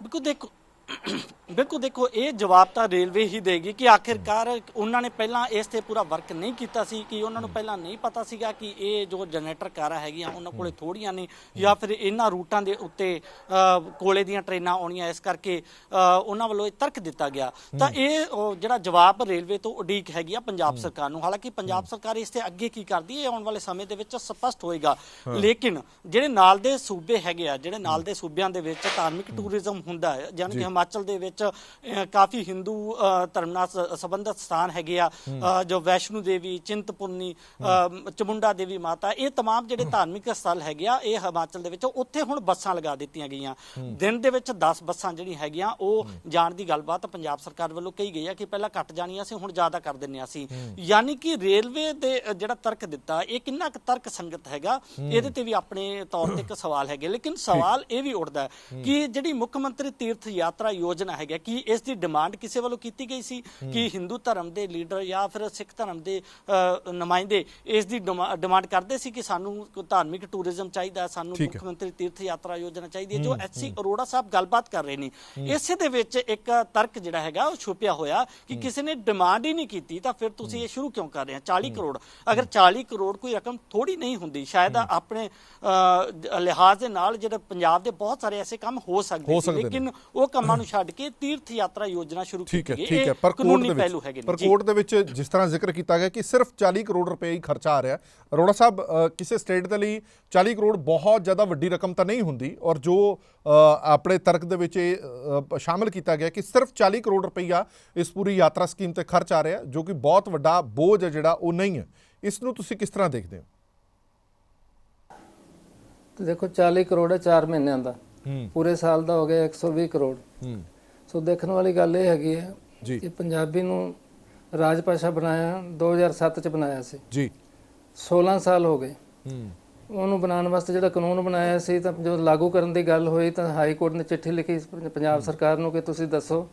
ਬਿਲਕੁਲ ਦੇਖੋ ਬਿਲਕੁਲ ਦੇਖੋ ਇਹ ਜਵਾਬ ਤਾਂ ਰੇਲਵੇ ਹੀ ਦੇਗੀ ਕਿ ਆਖਿਰਕਾਰ ਉਹਨਾਂ ਨੇ ਪਹਿਲਾਂ ਇਸ ਤੇ ਪੂਰਾ ਵਰਕ ਨਹੀਂ ਕੀਤਾ ਸੀ ਕਿ ਉਹਨਾਂ ਨੂੰ ਪਹਿਲਾਂ ਨਹੀਂ ਪਤਾ ਸੀਗਾ ਕਿ ਇਹ ਜੋ ਜਨਰੇਟਰ ਕਾਰਾਂ ਹੈਗੀਆਂ ਉਹਨਾਂ ਕੋਲੇ ਥੋੜੀਆਂ ਨੇ ਜਾਂ ਫਿਰ ਇਹਨਾਂ ਰੂਟਾਂ ਦੇ ਉੱਤੇ ਕੋਲੇ ਦੀਆਂ ਟ੍ਰੇਨਾਂ ਆਉਣੀਆਂ ਇਸ ਕਰਕੇ ਉਹਨਾਂ ਵੱਲੋਂ ਇਹ ਤਰਕ ਦਿੱਤਾ ਗਿਆ। ਤਾਂ ਇਹ ਜਿਹੜਾ ਜਵਾਬ ਰੇਲਵੇ ਤੋਂ ਉਡੀਕ ਹੈਗੀ ਆ ਪੰਜਾਬ ਸਰਕਾਰ ਨੂੰ। ਹਾਲਾਂਕਿ ਪੰਜਾਬ ਸਰਕਾਰ ਇਸ ਤੇ ਅੱਗੇ ਕੀ ਕਰਦੀ ਹੈ ਇਹ ਆਉਣ ਵਾਲੇ ਸਮੇਂ ਦੇ ਵਿੱਚ ਸਪਸ਼ਟ ਹੋਏਗਾ। ਲੇਕਿਨ ਜਿਹੜੇ ਨਾਲ ਦੇ ਸੂਬੇ ਹੈਗੇ ਆ ਜਿਹੜੇ ਨਾਲ ਦੇ ਸੂਬਿਆਂ ਦੇ ਵਿੱਚ ਧਾਰਮਿਕ ਟੂਰਿਜ਼ਮ ਹੁੰਦਾ ਹੈ ਜਾਣੀ ਕਿ ਹਿਮਾਚਲ ਦੇ ਵਿੱਚ ਅਹ, ਕਾਫੀ ਹਿੰਦੂ ਅਹ, ਧਰਮ ਨਾਲ ਸ- ਸੰਬੰਧਿਤ ਸਥਾਨ ਹੈਗੇ ਆ ਅਹ, ਜੋ ਵੈਸ਼ਨੂ ਦੇਵੀ ਚਿੰਤਪੁਰਨੀ ਅਹ, ਚਮੁੰਡਾ ਦੇਵੀ ਮਾਤਾ ਇਹ तमाम ਜਿਹੜੇ ਧਾਰਮਿਕ ਸਥਲ ਹੈਗੇ ਆ ਇਹ ਹਿਮਾਚਲ ਦੇ ਵਿੱਚ ਉੱਥੇ ਹੁਣ ਬੱਸਾਂ ਲਗਾ ਦਿੱਤੀਆਂ ਗਈਆਂ ਦਿਨ ਦੇ ਵਿੱਚ 10 ਬੱਸਾਂ ਜਿਹੜੀਆਂ ਹੈਗੀਆਂ ਉਹ ਜਾਣ ਦੀ ਗੱਲਬਾਤ ਪੰਜਾਬ ਸਰਕਾਰ ਵੱਲੋਂ ਕਹੀ ਗਈ ਆ ਕਿ ਪਹਿਲਾਂ ਘੱਟ ਜਾਣੀਆਂ ਸੀ ਹੁਣ ਜ਼ਿਆਦਾ ਕਰ ਦਿੰਨੇ ਅਸੀਂ ਯਾਨੀ ਕਿ ਰੇਲਵੇ ਦੇ ਅ, ਜਿਹੜਾ ਤਰਕ ਦਿੱਤਾ ਇਹ ਕਿੰਨਾ ਕੁ ਤਰਕ ਸੰਗਤ ਹੈਗਾ ਇਹਦੇ ਤੇ ਵੀ ਆਪਣੇ ਤੌਰ ਤੇ ਇੱਕ ਸਵਾਲ ਹੈਗੇ ਲੇਕਿਨ ਸਵਾਲ ਇਹ ਵੀ ਉੱਠਦਾ ਹੈ ਕਿ ਜਿਹੜੀ ਮੁੱਖ ਮੰਤਰੀ ਤੀਰਥ ਯਾਤਰਾ ਯਾਤਰਾ ਯੋਜਨਾ ਹੈਗਾ ਕਿ ਇਸ ਦੀ ਡਿਮਾਂਡ ਕਿਸੇ ਵੱਲੋਂ ਕੀਤੀ ਗਈ ਸੀ ਕਿ ਹਿੰਦੂ ਧਰਮ ਦੇ ਲੀਡਰ ਜਾਂ ਫਿਰ ਸਿੱਖ ਧਰਮ ਦੇ ਨੁਮਾਇੰਦੇ ਇਸ ਦੀ ਡਿਮਾ- ਡਿਮਾਂਡ ਕਰਦੇ ਸੀ ਕਿ ਸਾਨੂੰ ਧਾਰਮਿਕ ਟੂਰਿਜ਼ਮ ਚਾਹੀਦਾ ਸਾਨੂੰ। ਮੁੱਖ ਮੰਤਰੀ ਤੀਰਥ ਯਾਤਰਾ ਯੋਜਨਾ ਚਾਹੀਦੀ ਹੈ ਜੋ ਐਚਸੀ ਅਰੋੜਾ ਸਾਹਿਬ ਗੱਲਬਾਤ ਕਰ ਰਹੇ ਨੇ। ਇਸੇ ਦੇ ਵਿੱਚ ਇੱਕ ਤਰਕ ਜਿਹੜਾ ਹੈਗਾ ਉਹ ਛੁਪਿਆ ਹੋਇਆ ਕਿ ਕਿਸੇ ਨੇ ਡਿਮਾਂਡ ਹੀ ਨਹੀਂ ਕੀਤੀ ਤਾਂ ਫਿਰ ਤੁਸੀਂ ਇਹ ਸ਼ੁਰੂ ਕਿਉਂ ਕਰ ਰਹੇ ਹੋ? 40 ਕਰੋੜ। ਅਗਰ 40 ਕਰੋੜ ਕੋਈ ਰਕਮ ਥੋੜੀ ਨਹੀਂ ਹੁੰਦੀ ਸ਼ਾਇਦ ਆਪਣੇ ਲਿਹਾਜ਼ ਦੇ ਨਾਲ ਜਿਹੜੇ ਪੰਜਾਬ ਦੇ ਬਹੁਤ ਸਾਰੇ ਐਸੇ ਕੰਮ ਹੋ ਸਕਦੇ। ਲੇਕਿਨ ਉਹ ਕੰਮਾਂ ਨੂੰ ਛੱਡ ਕੇ ਤੀਰਥ ਯਾਤਰਾ ਯੋਜਨਾ ਸ਼ੁਰੂ ਕੀਤੀ ਗਈ। ਠੀਕ ਹੈ। ਪਰ ਕੋਰਟ ਦੇ ਵਿੱਚ ਪਰ। ਕੋਰਟ ਦੇ ਵਿੱਚ ਜਿਸ ਤਰ੍ਹਾਂ ਜ਼ਿਕਰ ਕੀਤਾ ਗਿਆ ਕਿ ਸਿਰਫ 40 ਕਰੋੜ ਰੁਪਏ ਹੀ ਖਰਚਾ ਆ ਰਿਹਾ ਅਰੋੜਾ ਸਾਹਿਬ ਕਿਸੇ ਸਟੇਟ ਦੇ ਲਈ 40 ਕਰੋੜ ਬਹੁਤ ਜ਼ਿਆਦਾ ਵੱਡੀ ਰਕਮ ਤਾਂ ਨਹੀਂ ਹੁੰਦੀ ਔਰ ਜੋ ਆਪਣੇ ਤਰਕ ਦੇ ਵਿੱਚ ਇਹ ਸ਼ਾਮਲ ਕੀਤਾ ਗਿਆ ਕਿ ਸਿਰਫ 40 ਕਰੋੜ ਰੁਪਈਆ ਇਸ ਪੂਰੀ ਯਾਤਰਾ ਸਕੀਮ ਤੇ ਖਰਚ ਆ ਰਿਹਾ ਜੋ ਕਿ ਬਹੁਤ ਵੱਡਾ ਬੋਝ ਹੈ ਜਿਹੜਾ ਉਹ ਨਹੀਂ ਹੈ। ਇਸ ਨੂੰ ਤੁਸੀਂ ਕਿਸ ਤਰ੍ਹਾਂ ਦੇਖਦੇ ਹੋ? ਤੇ ਦੇਖੋ 40 ਕਰੋੜ ਹੈ 4 ਮਹੀਨਿਆਂ ਦਾ। ਪੂਰੇ ਸਾਲ ਦਾ ਹੋ ਗਿਆ 120 ਕਰੋੜ। ਹੂੰ। ਸੋ ਦੇਖਣ ਵਾਲੀ ਗੱਲ ਇਹ ਹੈਗੀ ਹੈ ਜੀ। ਕਿ ਪੰਜਾਬੀ ਨੂੰ ਰਾਜ ਭਾਸ਼ਾ ਬਣਾਇਆ 2007 ਚ ਬਣਾਇਆ ਸੀ। ਜੀ। 16 ਸਾਲ ਹੋ ਗਏ। ਹੂੰ। ਉਹਨੂੰ ਬਣਾਉਣ ਵਾਸਤੇ ਜਿਹੜਾ ਕਾਨੂੰਨ ਬਣਾਇਆ ਸੀ ਤਾਂ ਜੋ ਲਾਗੂ ਕਰਨ ਦੀ ਗੱਲ ਹੋਈ ਤਾਂ ਹਾਈ ਕੋਰਟ ਨੇ ਚਿੱਠੀ ਲਿਖੀ ਪੰਜਾਬ ਸਰਕਾਰ ਨੂੰ ਕਿ ਤੁਸੀਂ ਦੱਸੋ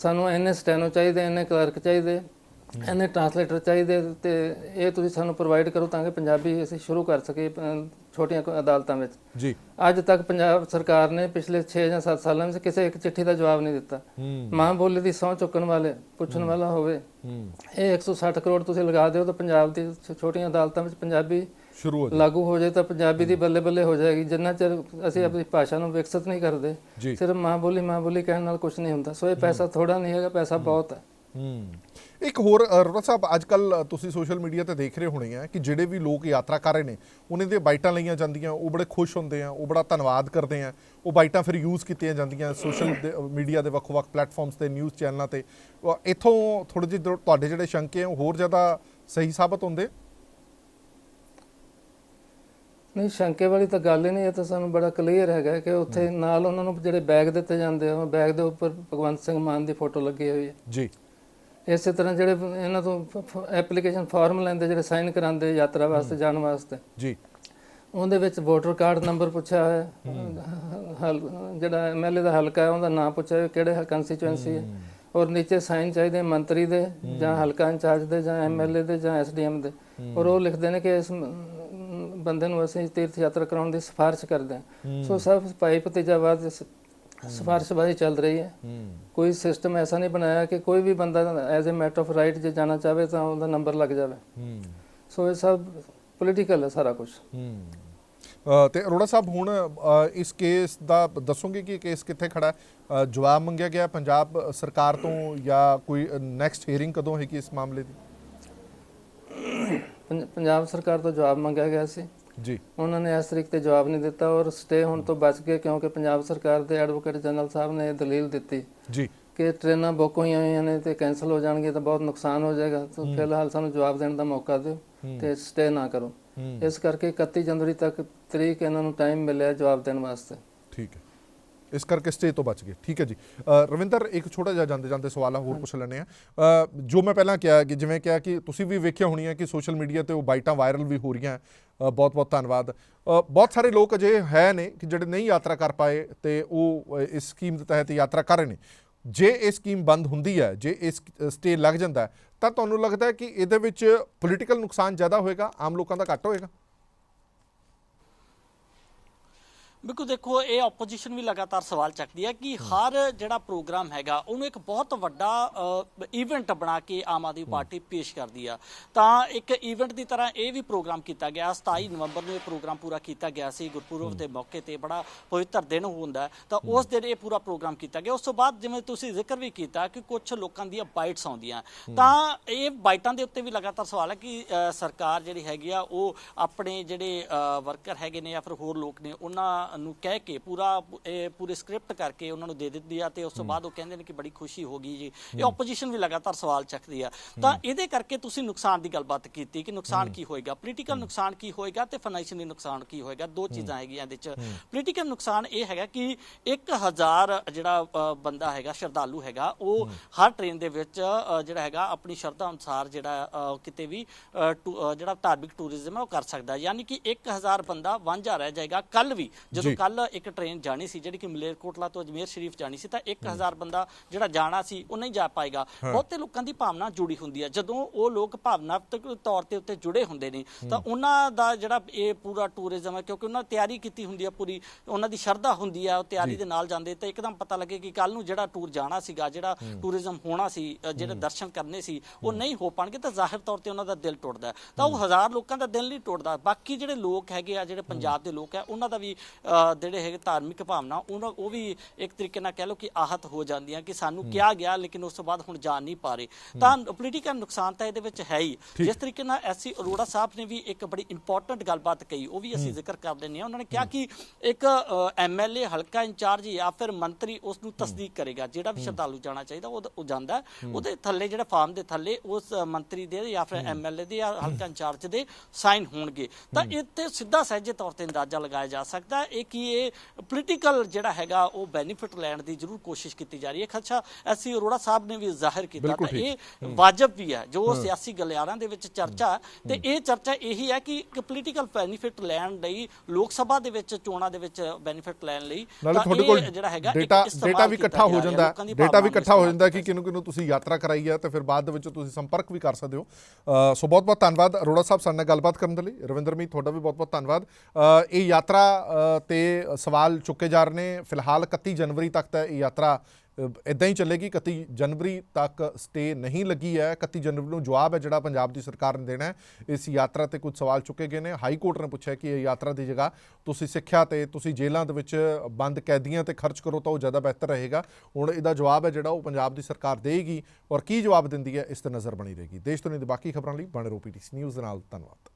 ਸਾਨੂੰ ਇੰਨੇ ਸਟੈਨੋ ਚਾਹੀਦੇ ਇੰਨੇ ਕਲਰਕ ਚਾਹੀਦੇ ਇੰਨੇ ਟਰਾਂਸਲੇਟਰ ਚਾਹੀਦੇ ਤੇ ਇਹ ਤੁਸੀਂ ਸਾਨੂੰ ਪ੍ਰੋਵਾਈਡ ਕਰੋ ਤਾਂ ਕਿ ਪੰਜਾਬੀ ਅਸੀਂ ਸ਼ੁਰੂ ਕਰ ਸਕੀਏ ਛੋਟੀਆਂ ਅਦਾਲਤਾਂ ਵਿੱਚ। ਜੀ। ਅੱਜ ਤੱਕ ਪੰਜਾਬ ਸਰਕਾਰ ਨੇ ਪਿਛਲੇ 6 ਜਾਂ 7 ਸਾਲਾਂ ਵਿੱਚ ਕਿਸੇ ਇੱਕ ਚਿੱਠੀ ਦਾ ਜਵਾਬ ਨਹੀਂ ਦਿੱਤਾ। ਮਾਂ ਬੋਲੀ ਦੀ ਸਹੁੰ ਚੁੱਕਣ ਵਾਲੇ ਪੁੱਛਣ ਵਾਲਾ ਹੋਵੇ ਇਹ 160 ਕਰੋੜ ਤੁਸੀਂ ਲਗਾ ਦਿਓ ਤਾਂ ਪੰਜਾਬ ਦੀ ਛੋਟੀਆਂ ਅਦਾਲਤਾਂ ਵਿੱਚ ਪੰਜਾਬੀ ਸ਼ੁਰੂ ਹੋ ਜਾ ਲਾਗੂ ਹੋ ਜਾਏ ਤਾਂ ਪੰਜਾਬੀ ਦੀ ਬੱਲੇ ਬੱਲੇ ਹੋ ਜਾਏਗੀ। ਜਿੰਨਾ ਚਿਰ ਅਸੀਂ ਆਪਣੀ ਭਾਸ਼ਾ ਨੂੰ ਵਿਕਸਿਤ ਨਹੀਂ ਕਰਦੇ ਸਿਰਫ ਮਾਂ ਬੋਲੀ ਮਾਂ ਬੋਲੀ ਕਹਿਣ ਨਾਲ ਕੁਝ ਨਹੀਂ ਹੁੰਦਾ। ਸੋ ਇਹ ਪੈਸਾ ਥੋੜਾ ਨਹੀਂ ਹੈਗਾ ਪੈਸਾ ਬਹੁਤ ਹੈ। ਹੂੰ। ਇੱਕ ਹੋਰ ਰੋੜਾ ਸਾਹਿਬ ਅੱਜ ਕੱਲ ਤੁਸੀਂ ਸੋਸ਼ਲ ਮੀਡੀਆ ਤੇ ਦੇਖ ਰਹੇ ਹੋਣੇ ਆ ਕਿ ਜਿਹੜੇ ਵੀ ਲੋਕ ਯਾਤਰਾ ਕਰ ਰਹੇ ਨੇ ਉਹਨਾਂ ਦੀਆਂ ਬਾਈਟਾਂ ਲਈਆਂ ਜਾਂਦੀਆਂ ਉਹ ਬੜੇ ਖੁਸ਼ ਹੁੰਦੇ ਆ ਉਹ ਬੜਾ ਧੰਨਵਾਦ ਕਰਦੇ ਆ। ਉਹ ਬਾਈਟਾਂ ਫਿਰ ਯੂਜ਼ ਕੀਤੀਆਂ ਜਾਂਦੀਆਂ ਸੋਸ਼ਲ ਮੀਡੀਆ ਦੇ ਵੱਖ-ਵੱਖ ਪਲੇਟਫਾਰਮਸ ਤੇ ਨਿਊਜ਼ ਚੈਨਲਾਂ ਤੇ। ਇੱਥੋਂ ਥੋੜੇ ਜਿਹੇ ਤੁਹਾਡੇ ਜਿਹੜੇ ਸ਼ੰਕੇ ਆ ਉਹ ਹੋਰ ਜ਼ਿਆਦਾ ਸਹੀ ਸਾਬਤ ਹੁੰਦੇ? ਨਹੀਂ ਸ਼ੰਕੇ ਵਾਲੀ ਤਾਂ ਗੱਲ ਹੀ ਨਹੀਂ ਇਹ ਤਾਂ ਸਾਨੂੰ ਬੜਾ ਕਲੀਅਰ ਹੈਗਾ ਕਿ ਉੱਥੇ ਨਾਲ ਉਹਨਾਂ ਨੂੰ ਜਿਹੜੇ ਬੈਗ ਦਿੱਤੇ ਜਾਂਦੇ ਆ ਉਹ ਬੈਗ ਦੇ ਉੱਪਰ ਭਗਵੰਤ ਸਿੰਘ ਮਾਨ ਦੀ ਫੋਟੋ ਲੱਗੀ ਹੋਈ ਹੈ। ਜੀ। ਇਸੇ ਤਰ੍ਹਾਂ ਜਿਹੜੇ ਇਹਨਾਂ ਤੋਂ ਐਪਲੀਕੇਸ਼ਨ ਫਾਰਮ ਲੈਂਦੇ ਜਿਹੜੇ ਸਾਈਨ ਕਰਾਉਂਦੇ ਯਾਤਰਾ ਵਾਸਤੇ ਜਾਣ ਵਾਸਤੇ। ਜੀ। ਉਹਦੇ ਵਿੱਚ ਵੋਟਰ ਕਾਰਡ ਨੰਬਰ ਪੁੱਛਿਆ ਹਲ ਜਿਹੜਾ ਐਮਐਲਏ ਦਾ ਹਲਕਾ ਹੈ ਉਹਦਾ ਨਾਮ ਪੁੱਛਿਆ ਕਿਹੜੇ ਕੰਸਟੀਚੁਐਂਸੀ ਹੈ। ਔਰ ਨੀਚੇ ਸਾਈਨ ਚਾਹੀਦੇ ਮੰਤਰੀ ਦੇ ਜਾਂ ਹਲਕਾ ਇੰਚਾਰਜ ਦੇ ਜਾਂ ਐਮਐਲਏ ਦੇ ਜਾਂ ਐਸਡੀਐਮ ਦੇ। ਔਰ ਉਹ ਲਿਖਦੇ ਨੇ ਕਿ ਇਸ ਬੰਦੇ ਨੂੰ ਅਸੀਂ ਤੀਰਥ ਯਾਤਰਾ ਕਰਾਉਣ ਦੀ ਸਿਫਾਰਿਸ਼ ਕਰਦੇ ਹਾਂ। ਸੋ ਸਭ ਭਾਈ ਭਤੀਜਾਵਾਦ ਸਿਫਾਰਿਸ਼ਬਾਜ਼ੀ ਚੱਲ ਰਹੀ ਹੈ। ਹੂੰ ਕੋਈ ਸਿਸਟਮ ਐਸਾ ਨਹੀਂ ਬਣਾਇਆ ਕਿ ਕੋਈ ਵੀ ਬੰਦਾ as a matter of right ਜੇ ਜਾਣਾ ਚਾਹਵੇ ਤਾਂ ਉਹਦਾ ਨੰਬਰ ਲੱਗ ਜਾਵੇ। ਹੂੰ ਸੋ ਇਹ ਸਭ ਪੋਲੀਟੀਕਲ ਹੈ ਸਾਰਾ ਕੁਝ ਹੂੰ ਤੇ ਅਰੋੜਾ ਸਾਹਿਬ ਹੁਣ ਇਸ ਕੇਸ ਦਾ ਦੱਸੋਗੇ ਕਿ ਕੇਸ ਕਿੱਥੇ ਖੜਾ ਹੈ? ਜਵਾਬ ਮੰਗਿਆ ਗਿਆ ਪੰਜਾਬ ਸਰਕਾਰ ਤੋਂ ਜਾਂ ਕੋਈ ਨੈਕਸਟ ਹੀਅਰਿੰਗ ਕਦੋਂ ਹੈਗੀ ਇਸ ਮਾਮਲੇ ਦੀ? ਪੰਜ- ਪੰਜਾਬ ਸਰਕਾਰ ਤੋਂ ਜਵਾਬ ਮੰਗਿਆ ਗਿਆ ਸੀ। ਜੀ। ਉਹਨਾਂ ਨੇ ਇਸ ਤਰੀਕ ਤੇ ਜਵਾਬ ਨਹੀਂ ਦਿੱਤਾ ਔਰ ਸਟੇ ਹੋਣ ਤੋਂ ਬਚ ਗਏ ਕਿਉਂਕਿ ਪੰਜਾਬ ਸਰਕਾਰ ਦੇ ਐਡਵੋਕੇਟ ਜਨਰਲ ਸਾਹਿਬ ਨੇ ਇਹ ਦਲੀਲ ਦਿੱਤੀ ਜੀ। ਕਿ ਟ੍ਰੇਨਾਂ ਬੁੱਕ ਹੋਈਆਂ ਹੋਈਆਂ ਨੇ ਤੇ ਕੈਨਸਲ ਹੋ ਜਾਣਗੀਆਂ ਤਾਂ ਬਹੁਤ ਨੁਕਸਾਨ ਹੋ ਜਾਏਗਾ। ਤਾਂ ਫਿਲਹਾਲ ਸਾਨੂੰ ਜਵਾਬ ਦੇਣ ਦਾ ਮੌਕਾ ਦਿਓ ਤੇ ਸਟੇ ਨਾ ਕਰੋ। ਇਸ ਕਰਕੇ 31 ਜਨਵਰੀ ਤੱਕ ਤਰੀਕ ਇਹਨਾਂ ਨੂੰ ਟਾਈਮ ਮਿਲਿਆ ਜਵਾਬ ਦੇਣ ਵਾਸਤੇ। ਠੀਕ ਹੈ। ਇਸ ਕਰਕੇ ਸਟੇ ਤੋਂ ਬਚ ਗਏ। ਠੀਕ ਹੈ ਜੀ। ਰਵਿੰਦਰ ਇੱਕ ਛੋਟਾ ਜਿਹਾ ਜਾਂਦੇ ਜਾਂਦੇ ਸਵਾਲ ਆ ਹੋਰ ਪੁੱਛ ਲੈਣੇ ਆ ਜੋ ਮੈਂ ਪਹਿਲਾਂ ਕਿਹਾ ਕਿ ਜਿਵੇਂ ਕਿਹਾ ਕਿ ਤੁਸੀਂ ਵੀ ਵੇਖਿਆ ਹੋਣੀਆਂ ਕਿ ਸੋਸ਼ਲ ਮੀਡੀਆ ਤੇ ਉਹ ਬਾਈਟਾਂ ਵਾਇਰਲ ਵੀ ਹੋ ਰਹੀਆਂ। ਬਹੁਤ ਬਹੁਤ ਧੰਨਵਾਦ। ਬਹੁਤ ਸਾਰੇ ਲੋਕ ਅਜੇ ਹੈ ਨੇ ਕਿ ਜਿਹੜੇ ਨਹੀਂ ਯਾਤਰਾ ਕਰ ਪਾਏ ਤੇ ਉਹ ਇਸ ਸਕੀਮ ਦੇ ਤਹਿਤ ਯਾਤਰਾ ਕਰ ਰਹੇ ਨੇ। ਜੇ ਇਹ ਸਕੀਮ ਬੰਦ ਹੁੰਦੀ ਹੈ ਜੇ ਇਸ ਸਟੇ ਲੱਗ ਜਾਂਦਾ ਹੈ, ਤਾਂ ਤੁਹਾਨੂੰ ਲੱਗਦਾ ਹੈ ਕਿ ਇਹਦੇ ਵਿੱਚ ਪੋਲੀਟੀਕਲ ਨੁਕਸਾਨ ਜ਼ਿਆਦਾ ਹੋਏਗਾ? ਆਮ ਲੋਕਾਂ ਦਾ ਘੱਟ ਹੋਏਗਾ? ਬਿਲਕੁਲ ਦੇਖੋ ਇਹ ਆਪੋਜੀਸ਼ਨ ਵੀ ਲਗਾਤਾਰ ਸਵਾਲ ਚੱਕਦੀ ਹੈ ਕਿ ਹਰ ਜਿਹੜਾ ਪ੍ਰੋਗਰਾਮ ਹੈਗਾ ਉਹਨੂੰ ਇੱਕ ਬਹੁਤ ਵੱਡਾ ਇਵੈਂਟ ਬਣਾ ਕੇ ਆਮ ਆਦਮੀ ਪਾਰਟੀ ਪੇਸ਼ ਕਰਦੀ ਆ। ਤਾਂ ਇੱਕ ਇਵੈਂਟ ਦੀ ਤਰ੍ਹਾਂ ਇਹ ਵੀ ਪ੍ਰੋਗਰਾਮ ਕੀਤਾ ਗਿਆ। 27 ਨਵੰਬਰ ਨੂੰ ਇਹ ਪ੍ਰੋਗਰਾਮ ਪੂਰਾ ਕੀਤਾ ਗਿਆ ਸੀ। ਗੁਰਪੁਰਬ ਦੇ ਮੌਕੇ ਤੇ ਬੜਾ ਪਵਿੱਤਰ ਦਿਨ ਹੁੰਦਾ ਤਾਂ ਉਸ ਦਿਨ ਇਹ ਪੂਰਾ ਪ੍ਰੋਗਰਾਮ ਕੀਤਾ ਗਿਆ। ਉਸ ਤੋਂ ਬਾਅਦ ਜਿਵੇਂ ਤੁਸੀਂ ਜ਼ਿਕਰ ਵੀ ਕੀਤਾ ਕਿ ਕੁਝ ਲੋਕਾਂ ਦੀਆਂ ਬਾਈਟਸ ਆਉਂਦੀਆਂ। ਤਾਂ ਇਹ ਬਾਈਟਾਂ ਦੇ ਉੱਤੇ ਵੀ ਲਗਾਤਾਰ ਸਵਾਲ ਹੈ ਕਿ ਸਰਕਾਰ ਜਿਹੜੀ ਹੈਗੀ ਆ ਉਹ ਆਪਣੇ ਜਿਹੜੇ ਵਰਕਰ ਹੈਗੇ ਨੇ ਜਾਂ ਫਿਰ ਹੋਰ ਲੋਕ ਨੇ ਉਹਨਾਂ ਨੂੰ ਕਹਿ ਕੇ ਪੂਰਾ ਇਹ ਪੂਰੇ ਸਕ੍ਰਿਪਟ ਕਰਕੇ ਉਹਨਾਂ ਨੂੰ ਦੇ ਦਿੰਦੀ ਆ ਤੇ ਉਸ ਤੋਂ ਬਾਅਦ ਉਹ ਕਹਿੰਦੇ ਨੇ ਕਿ ਬੜੀ ਖੁਸ਼ੀ ਹੋ ਗਈ ਜੀ। ਇਹ ਆਪੋਜੀਸ਼ਨ ਵੀ ਲਗਾਤਾਰ ਸਵਾਲ ਚੱਕਦੀ ਆ। ਤਾਂ ਇਹਦੇ ਕਰਕੇ ਤੁਸੀਂ ਨੁਕਸਾਨ ਦੀ ਗੱਲਬਾਤ ਕੀਤੀ ਕਿ ਨੁਕਸਾਨ ਕੀ ਹੋਏਗਾ? ਪੋਲੀਟੀਕਲ ਨੁਕਸਾਨ ਕੀ ਹੋਏਗਾ ਤੇ ਫਾਈਨੈਂਸ਼ੀਅਲੀ ਨੁਕਸਾਨ ਕੀ ਹੋਏਗਾ? ਦੋ ਚੀਜ਼ਾਂ ਹੈਗੀਆਂ ਇਹਦੇ ਚ। ਪੋਲੀਟੀਕਲ ਨੁਕਸਾਨ ਇਹ ਹੈਗਾ ਕਿ 1000 ਜਿਹੜਾ ਬੰਦਾ ਹੈਗਾ ਸ਼ਰਧਾਲੂ ਹੈਗਾ ਉਹ ਹਰ ਟ੍ਰੇਨ ਦੇ ਵਿੱਚ ਜਿਹੜਾ ਹੈਗਾ ਆਪਣੀ ਸ਼ਰਧਾ ਅਨੁਸਾਰ ਜਿਹੜਾ ਕਿਤੇ ਵੀ ਜਿਹੜਾ ਧਾਰਮਿਕ ਟੂਰਿਜ਼ਮ ਹੈ ਉਹ ਕਰ ਸਕਦਾ। ਯਾਨੀ ਕਿ 1000 ਬੰਦਾ ਵਾਂਝਾ ਰਹਿ ਜਾਏਗਾ। ਕੱਲ ਵੀ ਜਦੋਂ ਕੱਲ ਇੱਕ ਟ੍ਰੇਨ ਜਾਣੀ ਸੀ ਜਿਹੜੀ ਕਿ ਮਲੇਰਕੋਟਲਾ ਤੋਂ ਅਜਮੇਰ ਸ਼ਰੀਫ ਜਾਣੀ ਸੀ ਤਾਂ 1000 ਬੰਦਾ ਜਿਹੜਾ ਜਾਣਾ ਸੀ ਉਹ ਨਹੀਂ ਜਾ ਪਾਏਗਾ। ਬਹੁਤੇ ਲੋਕਾਂ ਦੀ ਭਾਵਨਾ ਜੁੜੀ ਹੁੰਦੀ ਹੈ। ਜਦੋਂ ਉਹ ਲੋਕ ਭਾਵਨਾਤਮਕ ਤੌਰ ਤੇ ਉੱਤੇ ਜੁੜੇ ਹੁੰਦੇ ਨੇ ਤਾਂ ਉਹਨਾਂ ਦਾ ਜਿਹੜਾ ਇਹ ਪੂਰਾ ਟੂਰਿਜ਼ਮ ਹੈ ਕਿਉਂਕਿ ਉਹਨਾਂ ਤਿਆਰੀ ਕੀਤੀ ਹੁੰਦੀ ਹੈ ਪੂਰੀ ਉਹਨਾਂ ਦੀ ਸ਼ਰਧਾ ਹੁੰਦੀ ਹੈ ਉਹ ਤਿਆਰੀ ਦੇ ਨਾਲ ਜਾਂਦੇ ਤਾਂ ਇੱਕਦਮ ਪਤਾ ਲੱਗੇ ਕਿ ਕੱਲ ਨੂੰ ਜਿਹੜਾ ਟੂਰ ਜਾਣਾ ਸੀਗਾ ਜਿਹੜਾ ਟੂਰਿਜ਼ਮ ਹੋਣਾ ਸੀ ਜਿਹੜੇ ਦਰਸ਼ਨ ਕਰਨੇ ਸੀ ਉਹ ਨਹੀਂ ਹੋ ਪਾਣਗੇ ਤਾਂ ਜ਼ਾਹਿਰ ਤੌਰ ਤੇ ਉਹਨਾਂ ਦਾ ਦਿਲ ਟੁੱਟਦਾ ਹੈ। ਤਾਂ ਉਹ ਹਜ਼ਾਰ ਲੋਕਾਂ ਦਾ ਦਿਲ ਨਹੀਂ ਟੁੱਟਦਾ। ਬਾਕੀ ਜਿਹੜੇ ਲੋਕ ਹੈਗੇ ਆ ਜਿਹੜੇ ਪੰਜਾਬ ਦੇ ਲੋਕ ਆ ਉਹਨਾਂ ਦਾ ਵੀ ਜਿਹੜੇ ਹੈਗੇ ਧਾਰਮਿਕ ਭਾਵਨਾ ਉਹਨਾਂ ਉਹ ਵੀ ਇੱਕ ਤਰੀਕੇ ਨਾਲ ਕਹਿ ਲਓ ਕਿ ਆਹਤ ਹੋ ਜਾਂਦੀਆਂ ਕਿ ਸਾਨੂੰ ਕਿਹਾ ਗਿਆ ਲੇਕਿਨ ਉਸ ਤੋਂ ਬਾਅਦ ਹੁਣ ਜਾਣ ਨਹੀਂ ਪਾ ਰਹੇ। ਤਾਂ ਪੋਲੀਟੀਕਲ ਨੁਕਸਾਨ ਤਾਂ ਇਹਦੇ ਵਿੱਚ ਹੈ ਹੀ। ਜਿਸ ਤਰੀਕੇ ਨਾਲ ਐਸਸੀ ਅਰੋੜਾ ਸਾਹਿਬ ਨੇ ਵੀ ਇੱਕ ਬੜੀ ਇੰਪੋਰਟੈਂਟ ਗੱਲਬਾਤ ਕਹੀ ਉਹ ਵੀ ਅਸੀਂ ਜ਼ਿਕਰ ਕਰ ਦਿੰਦੇ ਹਾਂ। ਉਹਨਾਂ ਨੇ ਕਿਹਾ ਕਿ ਇੱਕ ਐਮਐਲਏ ਹਲਕਾ ਇੰਚਾਰਜ ਜਾਂ ਫਿਰ ਮੰਤਰੀ ਉਸ ਨੂੰ ਤਸਦੀਕ ਕਰੇਗਾ ਜਿਹੜਾ ਵੀ ਸ਼ਰਧਾਲੂ ਜਾਣਾ ਚਾਹੀਦਾ ਉਹ ਜਾਂਦਾ। ਉਹਦੇ ਥੱਲੇ ਜਿਹੜੇ ਫਾਰਮ ਦੇ ਥੱਲੇ ਉਸ ਮੰਤਰੀ ਦੇ ਜਾਂ ਫਿਰ ਐਮਐਲਏ ਦੇ ਜਾਂ ਹਲਕਾ ਇੰਚਾਰਜ ਦੇ ਸਾਈਨ ਹੋਣਗੇ। ਤਾਂ ਇੱਥੇ ਸਿੱਧਾ ਸਹਿਜੇ ਤੌਰ ਤੇ ਅੰਦਾਜ਼ਾ ਲਗਾਇਆ ਜਾ ਸਕਦਾ ਹੈ। ਇਹ ਕਿ ਇਹ ਪੋਲੀਟੀਕਲ ਜਿਹੜਾ ਹੈਗਾ ਉਹ ਬੈਨੀਫਿਟ ਲੈਣ ਦੀ ਜ਼ਰੂਰ ਕੋਸ਼ਿਸ਼ ਕੀਤੀ ਜਾ ਰਹੀ ਹੈ। ਖਦਸ਼ਾ ਐਸਸੀ ਅਰੋੜਾ ਸਾਹਿਬ ਨੇ ਵੀ ਜ਼ਾਹਿਰ ਕੀਤਾ ਤਾਂ। ਇਹ ਵਾਜਬ ਵੀ ਹੈ ਜੋ ਸਿਆਸੀ ਗਲਿਆਰਾਂ ਦੇ ਵਿੱਚ ਚਰਚਾ ਤੇ ਇਹ ਚਰਚਾ ਇਹੀ ਹੈ ਕਿ ਪੋਲੀਟੀਕਲ ਬੈਨੀਫਿਟ ਲੈਣ ਲਈ ਲੋਕ ਸਭਾ ਦੇ ਵਿੱਚ ਚੋਣਾਂ ਦੇ ਵਿੱਚ ਬੈਨੀਫਿਟ ਲੈਣ ਲਈ ਤੁਹਾਡੇ ਇਹ ਕੋਲ ਜਿਹੜਾ ਹੈਗਾ ਡੇਟਾ ਡੇਟਾ ਵੀ ਇਕੱਠਾ ਹੋ ਜਾਂਦਾ ਡੇਟਾ ਵੀ ਇਕੱਠਾ ਹੋ ਜਾਂਦਾ ਕਿ ਕਿਨੂੰ ਕਿਨੂੰ ਤੁਸੀਂ ਯਾਤਰਾ ਕਰਾਈ ਹੈ ਤੇ ਫਿਰ ਬਾਅਦ ਦੇ ਵਿੱਚ ਤੁਸੀਂ ਸੰਪਰਕ ਵੀ ਕਰ ਸਕਦੇ ਹੋ। ਸੋ ਬਹੁਤ ਬਹੁਤ ਧੰਨਵਾਦ ਅਰੋੜਾ ਸਾਹਿਬ ਸਾਡੇ ਨਾਲ ਗੱਲਬਾਤ ਕਰਨ ਦੇ ਲਈ। ਰਵਿੰਦਰ ਮੀਤ ਤੁਹਾਡਾ ਵੀ ਬਹੁਤ ਬਹੁਤ ਧੰਨਵਾਦ। ਇਹ ਯਾਤਰਾ ਤੇ ਸਵਾਲ ਚੁੱਕੇ ਜਾ ਰਹੇ ਨੇ। ਫਿਲਹਾਲ 31 ਜਨਵਰੀ ਤੱਕ ਤਾਂ ਇਹ ਯਾਤਰਾ ਇਦਾਂ ਹੀ ਚੱਲੇਗੀ। 31 ਜਨਵਰੀ ਤੱਕ ਸਟੇ ਨਹੀਂ ਲੱਗੀ ਹੈ। 31 ਜਨਵਰੀ ਨੂੰ ਜਵਾਬ ਹੈ ਜਿਹੜਾ ਪੰਜਾਬ ਦੀ ਸਰਕਾਰ ਨੇ ਦੇਣਾ ਇਸ ਯਾਤਰਾ ਤੇ ਕੁਝ ਸਵਾਲ ਚੁੱਕੇ ਗਏ ਨੇ। ਹਾਈ ਕੋਰਟ ਨੇ ਪੁੱਛਿਆ ਕਿ ਇਹ ਯਾਤਰਾ ਦੀ ਜਗ੍ਹਾ ਤੁਸੀਂ ਸਿੱਖਿਆ ਤੇ ਤੁਸੀਂ ਜੇਲ੍ਹਾਂ ਦੇ ਵਿੱਚ ਬੰਦ ਕੈਦੀਆਂ ਤੇ ਖਰਚ ਕਰੋ ਤਾਂ ਉਹ ਜ਼ਿਆਦਾ ਬਿਹਤਰ ਰਹੇਗਾ। ਹੁਣ ਇਹਦਾ ਜਵਾਬ ਹੈ ਜਿਹੜਾ ਉਹ ਪੰਜਾਬ ਦੀ ਸਰਕਾਰ ਦੇਗੀ ਔਰ ਕੀ ਜਵਾਬ ਦਿੰਦੀ ਹੈ, ਇਸ ਤੇ ਨਜ਼ਰ ਬਣੀ ਰਹੇਗੀ। ਦੇਸ਼ ਦੁਨੀਆ ਦੀ ਬਾਕੀ ਖਬਰਾਂ ਲਈ ਬਣੇ ਰਹੋ ਪੀਟੀਸੀ ਨਿਊਜ਼ ਦੇ ਨਾਲ ਧੰਨਵਾਦ।